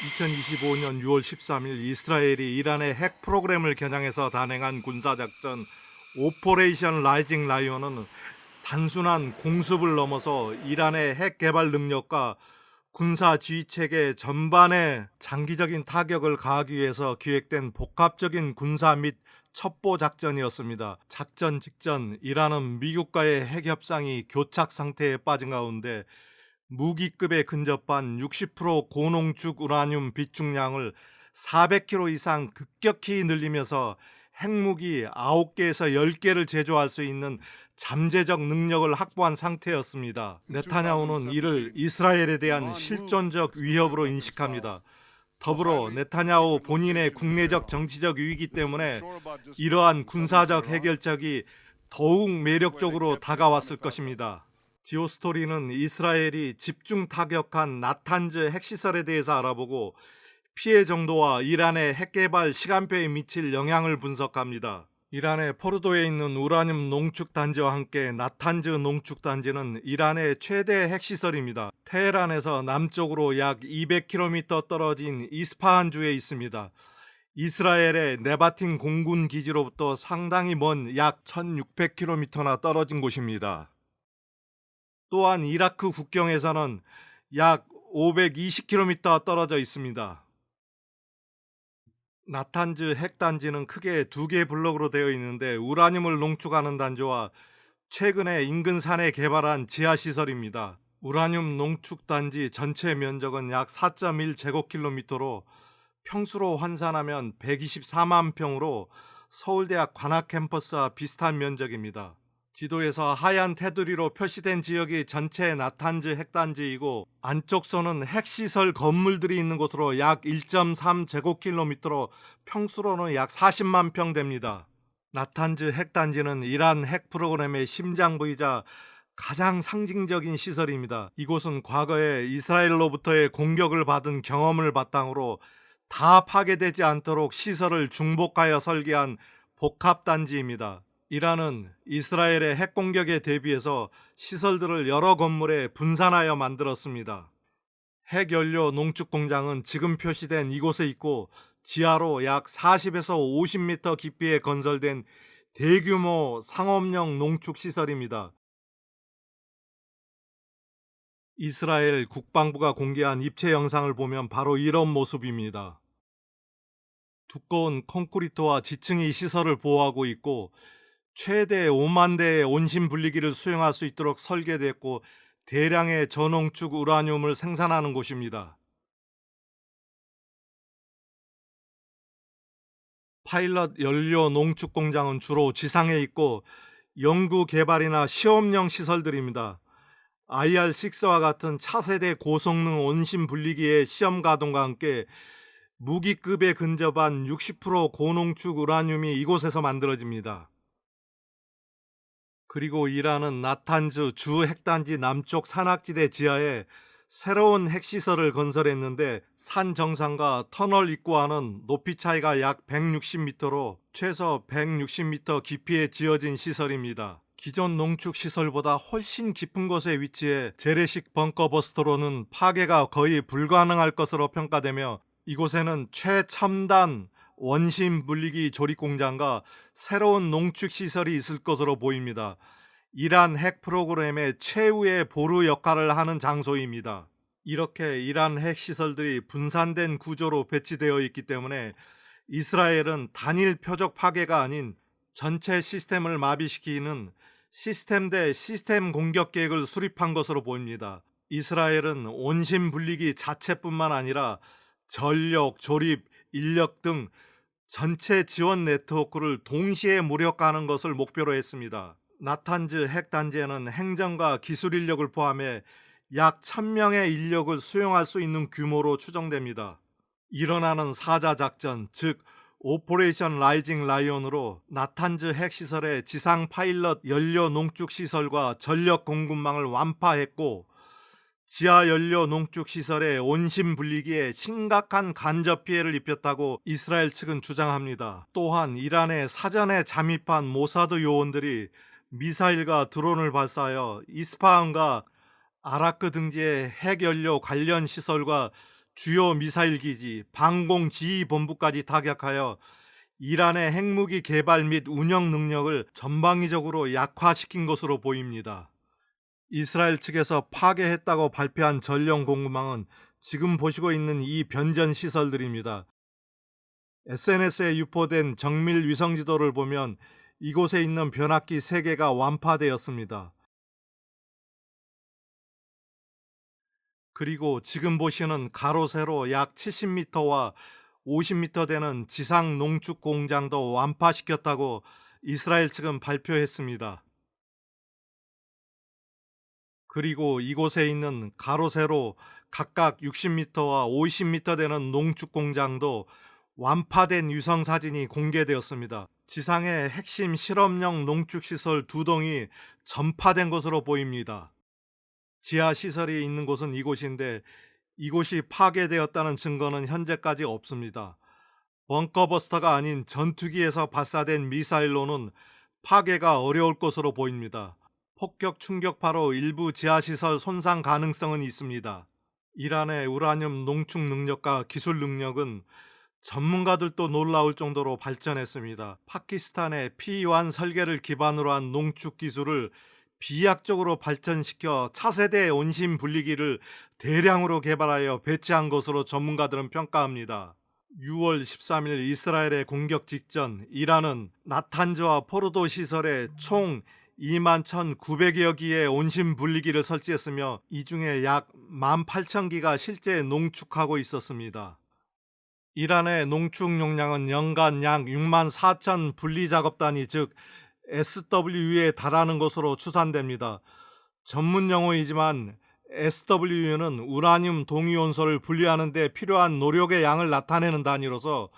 2025년 6월 13일 이스라엘이 이란의 핵 프로그램을 겨냥해서 단행한 군사작전 오퍼레이션 라이징 라이온은 단순한 공습을 넘어서 이란의 핵 개발 능력과 군사 지휘 체계 전반에 장기적인 타격을 가하기 위해서 기획된 복합적인 군사 및 첩보 작전이었습니다. 작전 직전 이란은 미국과의 핵 협상이 교착 상태에 빠진 가운데 무기급에 근접한 60% 고농축 우라늄 비축량을 400kg 이상 급격히 늘리면서 핵무기 9개에서 10개를 제조할 수 있는 잠재적 능력을 확보한 상태였습니다. 네타냐후는 이를 이스라엘에 대한 실존적 위협으로 인식합니다. 더불어 네타냐후 본인의 국내적 정치적 이익이기 때문에 이러한 군사적 해결책이 더욱 매력적으로 다가왔을 것입니다. 지오스토리는 이스라엘이 집중 타격한 나탄즈 핵시설에 대해서 알아보고 피해 정도와 이란의 핵개발 시간표에 미칠 영향을 분석합니다. 이란의 포르도에 있는 우라늄 농축 단지와 함께 나탄즈 농축 단지는 이란의 최대 핵시설입니다. 테헤란에서 남쪽으로 약 200km 떨어진 이스파한 주에 있습니다. 이스라엘의 네바틴 공군 기지로부터 상당히 먼 약 1600km나 떨어진 곳입니다. 또한 이라크 국경에서는 약 520km 떨어져 있습니다. 나탄즈 핵단지는 크게 두 개의 블록으로 되어 있는데 우라늄을 농축하는 단지와 최근에 인근 산에 개발한 지하시설입니다. 우라늄 농축 단지 전체 면적은 약 4.1 제곱킬로미터로 평수로 환산하면 124만 평으로 서울대학 관악 캠퍼스와 비슷한 면적입니다. 지도에서 하얀 테두리로 표시된 지역이 전체 나탄즈 핵단지이고 안쪽 선은 핵시설 건물들이 있는 곳으로 약 1.3 제곱킬로미터로 평수로는 약 40만 평 됩니다. 나탄즈 핵단지는 이란 핵 프로그램의 심장부이자 가장 상징적인 시설입니다. 이곳은 과거에 이스라엘로부터의 공격을 받은 경험을 바탕으로 다 파괴되지 않도록 시설을 중복하여 설계한 복합단지입니다. 이란은 이스라엘의 핵 공격에 대비해서 시설들을 여러 건물에 분산하여 만들었습니다. 핵 연료 농축 공장은 지금 표시된 이곳에 있고 지하로 약 40에서 50m 깊이에 건설된 대규모 상업용 농축 시설입니다. 이스라엘 국방부가 공개한 입체 영상을 보면 바로 이런 모습입니다. 두꺼운 콘크리트와 지층이 시설을 보호하고 있고 최대 5만 대의 온심 분리기를 수용할 수 있도록 설계됐고 대량의 저농축 우라늄을 생산하는 곳입니다. 파일럿 연료 농축 공장은 주로 지상에 있고 연구 개발이나 시험용 시설들입니다. IR6와 같은 차세대 고성능 온심 분리기의 시험 가동과 함께 무기급에 근접한 60% 고농축 우라늄이 이곳에서 만들어집니다. 그리고 이란은 나탄즈 주 핵단지 남쪽 산악지대 지하에 새로운 핵시설을 건설했는데 산 정상과 터널 입구와는 높이 차이가 약 160m로 최소 160m 깊이에 지어진 시설입니다. 기존 농축 시설보다 훨씬 깊은 곳에 위치해 재래식 벙커 버스터로는 파괴가 거의 불가능할 것으로 평가되며 이곳에는 최첨단 원심 분리기 조립 공장과 새로운 농축 시설이 있을 것으로 보입니다. 이란 핵 프로그램의 최후의 보루 역할을 하는 장소입니다. 이렇게 이란 핵 시설들이 분산된 구조로 배치되어 있기 때문에 이스라엘은 단일 표적 파괴가 아닌 전체 시스템을 마비시키는 시스템 대 시스템 공격 계획을 수립한 것으로 보입니다. 이스라엘은 온심 분리기 자체뿐만 아니라 전력, 조립, 인력 등 전체 지원 네트워크를 동시에 무력화하는 것을 목표로 했습니다. 나탄즈 핵단지에는 행정과 기술 인력을 포함해 약 1000명의 인력을 수용할 수 있는 규모로 추정됩니다. 일어나는 사자 작전, 즉 오퍼레이션 라이징 라이온으로 나탄즈 핵시설의 지상 파일럿 연료 농축 시설과 전력 공급망을 완파했고 지하 연료 농축 시설의 온심 분리기에 심각한 간접 피해를 입혔다고 이스라엘 측은 주장합니다. 또한 이란의 사전에 잠입한 모사드 요원들이 미사일과 드론을 발사하여 이스파한과 아라크 등지의 핵 연료 관련 시설과 주요 미사일 기지, 방공 지휘 본부까지 타격하여 이란의 핵무기 개발 및 운영 능력을 전방위적으로 약화시킨 것으로 보입니다. 이스라엘 측에서 파괴했다고 발표한 전령 공급망은 지금 보시고 있는 이 변전 시설들입니다. SNS에 유포된 정밀 위성 지도를 보면 이곳에 있는 변압기 3개가 완파되었습니다. 그리고 지금 보시는 가로 세로 약 70m와 50m 되는 지상 농축 공장도 완파시켰다고 이스라엘 측은 발표했습니다. 그리고 이곳에 있는 가로 세로 각각 60m와 50m 되는 농축 공장도 완파된 위성 사진이 공개되었습니다. 지상의 핵심 실험용 농축 시설 두 동이 전파된 것으로 보입니다. 지하 시설이 있는 곳은 이곳인데 이곳이 파괴되었다는 증거는 현재까지 없습니다. 벙커버스터가 아닌 전투기에서 발사된 미사일로는 파괴가 어려울 것으로 보입니다. 폭격 충격파로 일부 지하시설 손상 가능성은 있습니다. 이란의 우라늄 농축 능력과 기술 능력은 전문가들도 놀라울 정도로 발전했습니다. 파키스탄의 P1 설계를 기반으로 한 농축 기술을 비약적으로 발전시켜 차세대 온심 분리기를 대량으로 개발하여 배치한 것으로 전문가들은 평가합니다. 6월 13일 이스라엘의 공격 직전 이란은 나탄즈와 포르도 시설에 총 2만 1,900여 기의 온심 분리기를 설치했으며 이 중에 약 18,000기가 실제 농축하고 있었습니다. 이란의 농축 용량은 연간 약 6만 4천 분리 작업단위 즉 SW에 달하는 것으로 추산됩니다. 전문 용어이지만 SW는 우라늄 동위원소를 분리하는 데 필요한 노력의 양을 나타내는 단위로서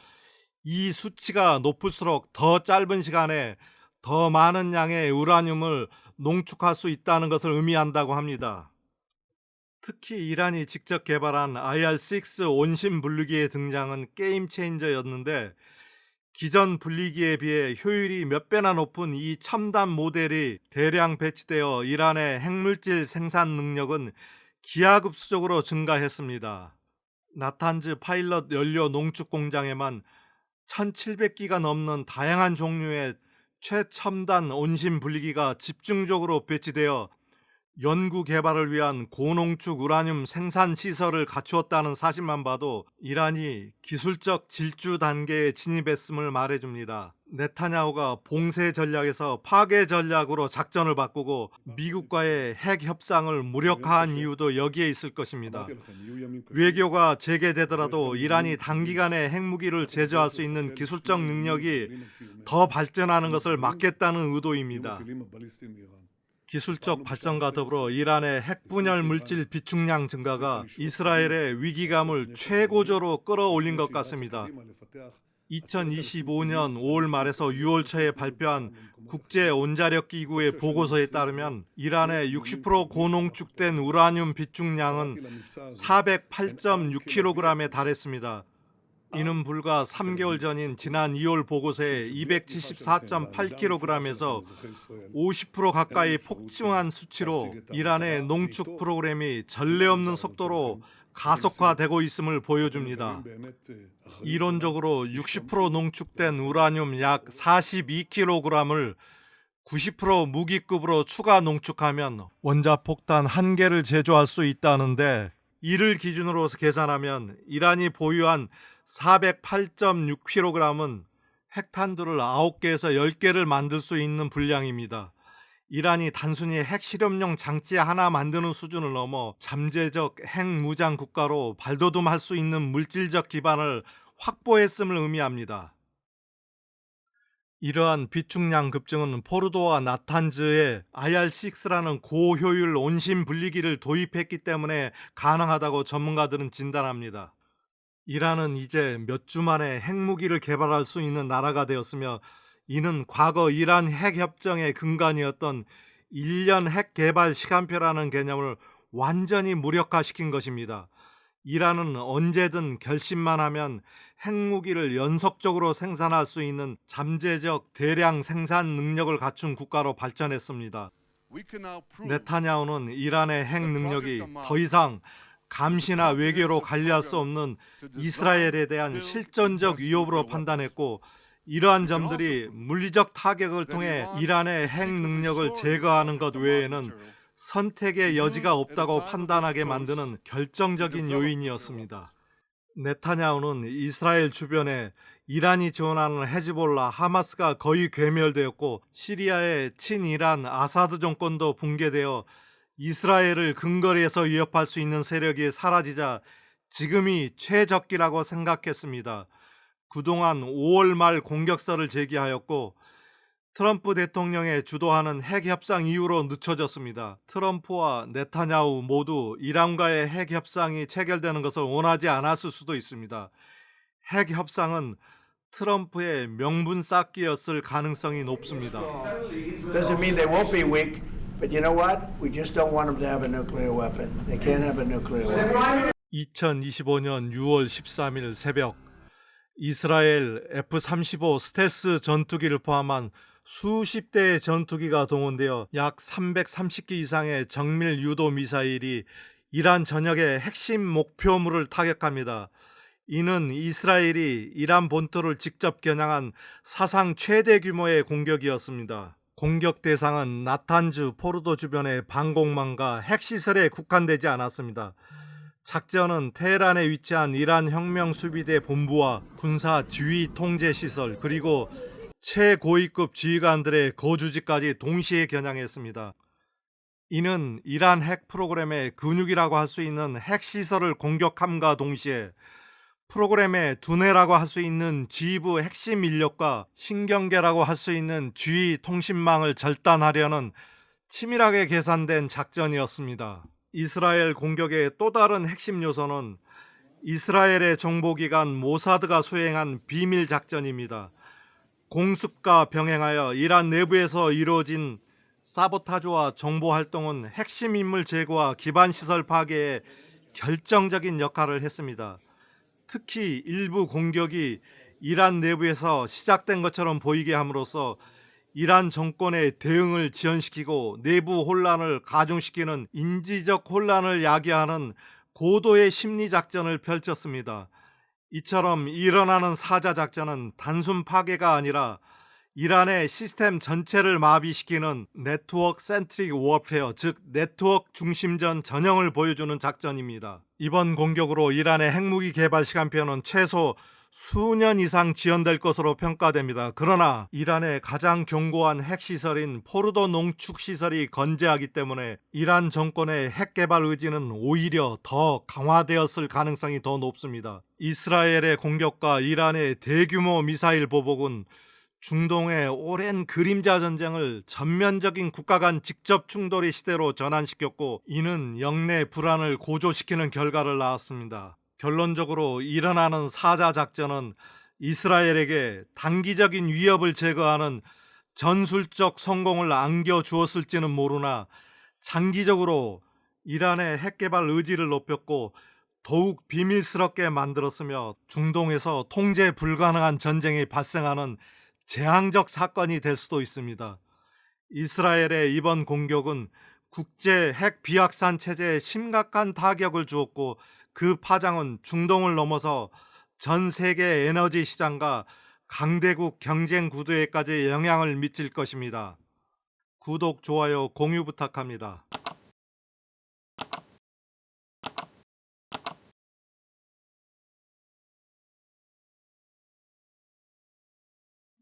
이 수치가 높을수록 더 짧은 시간에 더 많은 양의 우라늄을 농축할 수 있다는 것을 의미한다고 합니다. 특히 이란이 직접 개발한 IR6 온심 분리기의 등장은 게임 체인저였는데 기존 분리기에 비해 효율이 몇 배나 높은 이 첨단 모델이 대량 배치되어 이란의 핵물질 생산 능력은 기하급수적으로 증가했습니다. 나탄즈 파일럿 연료 농축 공장에만 1700기가 넘는 다양한 종류의 최첨단 온심 분리기가 집중적으로 배치되어 연구 개발을 위한 고농축 우라늄 생산 시설을 갖추었다는 사실만 봐도 이란이 기술적 질주 단계에 진입했음을 말해줍니다. 네타냐후가 봉쇄 전략에서 파괴 전략으로 작전을 바꾸고 미국과의 핵 협상을 무력화한 이유도 여기에 있을 것입니다. 외교가 재개되더라도 이란이 단기간에 핵무기를 제조할 수 있는 기술적 능력이 더 발전하는 것을 막겠다는 의도입니다. 기술적 발전과 더불어 이란의 핵분열 물질 비축량 증가가 이스라엘의 위기감을 최고조로 끌어올린 것 같습니다. 2025년 5월 말에서 6월 초에 발표한 국제 원자력 기구의 보고서에 따르면 이란의 60% 고농축된 우라늄 비축량은 408.6kg에 달했습니다. 이는 불과 3개월 전인 지난 2월 보고서에 274.8kg에서 50% 가까이 폭증한 수치로 이란의 농축 프로그램이 전례 없는 속도로 가속화되고 있음을 보여줍니다. 이론적으로 60% 농축된 우라늄 약 42kg을 90% 무기급으로 추가 농축하면 원자폭탄 한 개를 제조할 수 있다는데 이를 기준으로 계산하면 이란이 보유한 408.6kg은 핵탄두를 9개에서 10개를 만들 수 있는 분량입니다. 이란이 단순히 핵 실험용 장치 하나 만드는 수준을 넘어 잠재적 핵 무장 국가로 발돋움할 수 있는 물질적 기반을 확보했음을 의미합니다. 이러한 비축량 급증은 포르도와 나탄즈에 IR6라는 고효율 온심 분리기를 도입했기 때문에 가능하다고 전문가들은 진단합니다. 이란은 이제 몇 주 만에 핵무기를 개발할 수 있는 나라가 되었으며 이는 과거 이란 핵협정의 근간이었던 1년 핵 개발 시간표라는 개념을 완전히 무력화시킨 것입니다. 이란은 언제든 결심만 하면 핵무기를 연속적으로 생산할 수 있는 잠재적 대량 생산 능력을 갖춘 국가로 발전했습니다. 네타냐후는 이란의 핵 능력이 더 이상 감시나 외교로 관리할 수 없는 이스라엘에 대한 실전적 위협으로 판단했고 이러한 점들이 물리적 타격을 통해 이란의 핵 능력을 제거하는 것 외에는 선택의 여지가 없다고 판단하게 만드는 결정적인 요인이었습니다. 네타냐후는 이스라엘 주변에 이란이 지원하는 헤즈볼라, 하마스가 거의 괴멸되었고 시리아의 친이란 아사드 정권도 붕괴되어 이스라엘을 근거리에서 위협할 수 있는 세력이 사라지자 지금이 최적기라고 생각했습니다. 그동안 5월 말 공격서를 제기하였고 트럼프 대통령의 주도하는 핵 협상 이후로 늦춰졌습니다. 트럼프와 네타냐후 모두 이란과의 핵 협상이 체결되는 것을 원하지 않았을 수도 있습니다. 핵 협상은 트럼프의 명분 쌓기였을 가능성이 높습니다. Doesn't mean they won't be weak, but you know what? We just don't want them to have a nuclear weapon. They can't have a nuclear weapon. 2025년 6월 13일 새벽 이스라엘 F-35 스텔스 전투기를 포함한 수십 대의 전투기가 동원되어 약 330기 이상의 정밀 유도 미사일이 이란 전역의 핵심 목표물을 타격합니다. 이는 이스라엘이 이란 본토를 직접 겨냥한 사상 최대 규모의 공격이었습니다. 공격 대상은 나탄즈 포르도 주변의 방공망과 핵시설에 국한되지 않았습니다. 작전은 테헤란에 위치한 이란 혁명 수비대 본부와 군사 지휘 통제 시설 그리고 최고위급 지휘관들의 거주지까지 동시에 겨냥했습니다. 이는 이란 핵 프로그램의 근육이라고 할 수 있는 핵 시설을 공격함과 동시에 프로그램의 두뇌라고 할 수 있는 지휘부 핵심 인력과 신경계라고 할 수 있는 지휘 통신망을 절단하려는 치밀하게 계산된 작전이었습니다. 이스라엘 공격의 또 다른 핵심 요소는 이스라엘의 정보기관 모사드가 수행한 비밀 작전입니다. 공습과 병행하여 이란 내부에서 이루어진 사보타주와 정보 활동은 핵심 인물 제거와 기반 시설 파괴에 결정적인 역할을 했습니다. 특히 일부 공격이 이란 내부에서 시작된 것처럼 보이게 함으로써 이란 정권의 대응을 지연시키고 내부 혼란을 가중시키는 인지적 혼란을 야기하는 고도의 심리 작전을 펼쳤습니다. 이처럼 일어나는 사자 작전은 단순 파괴가 아니라 이란의 시스템 전체를 마비시키는 네트워크 센트릭 워페어, 즉 네트워크 중심전 전형을 보여주는 작전입니다. 이번 공격으로 이란의 핵무기 개발 시간표는 최소 수년 이상 지연될 것으로 평가됩니다. 그러나 이란의 가장 견고한 핵시설인 포르도 농축 시설이 건재하기 때문에 이란 정권의 핵 개발 의지는 오히려 더 강화되었을 가능성이 더 높습니다. 이스라엘의 공격과 이란의 대규모 미사일 보복은 중동의 오랜 그림자 전쟁을 전면적인 국가 간 직접 충돌의 시대로 전환시켰고 이는 영내 불안을 고조시키는 결과를 낳았습니다. 결론적으로 일어나는 사자 작전은 이스라엘에게 단기적인 위협을 제거하는 전술적 성공을 안겨 주었을지는 모르나 장기적으로 이란의 핵 개발 의지를 높였고 더욱 비밀스럽게 만들었으며 중동에서 통제 불가능한 전쟁이 발생하는 재앙적 사건이 될 수도 있습니다. 이스라엘의 이번 공격은 국제 핵 비확산 체제에 심각한 타격을 주었고 그 파장은 중동을 넘어서 전 세계 에너지 시장과 강대국 경쟁 구도에까지 영향을 미칠 것입니다. 구독, 좋아요, 공유 부탁합니다.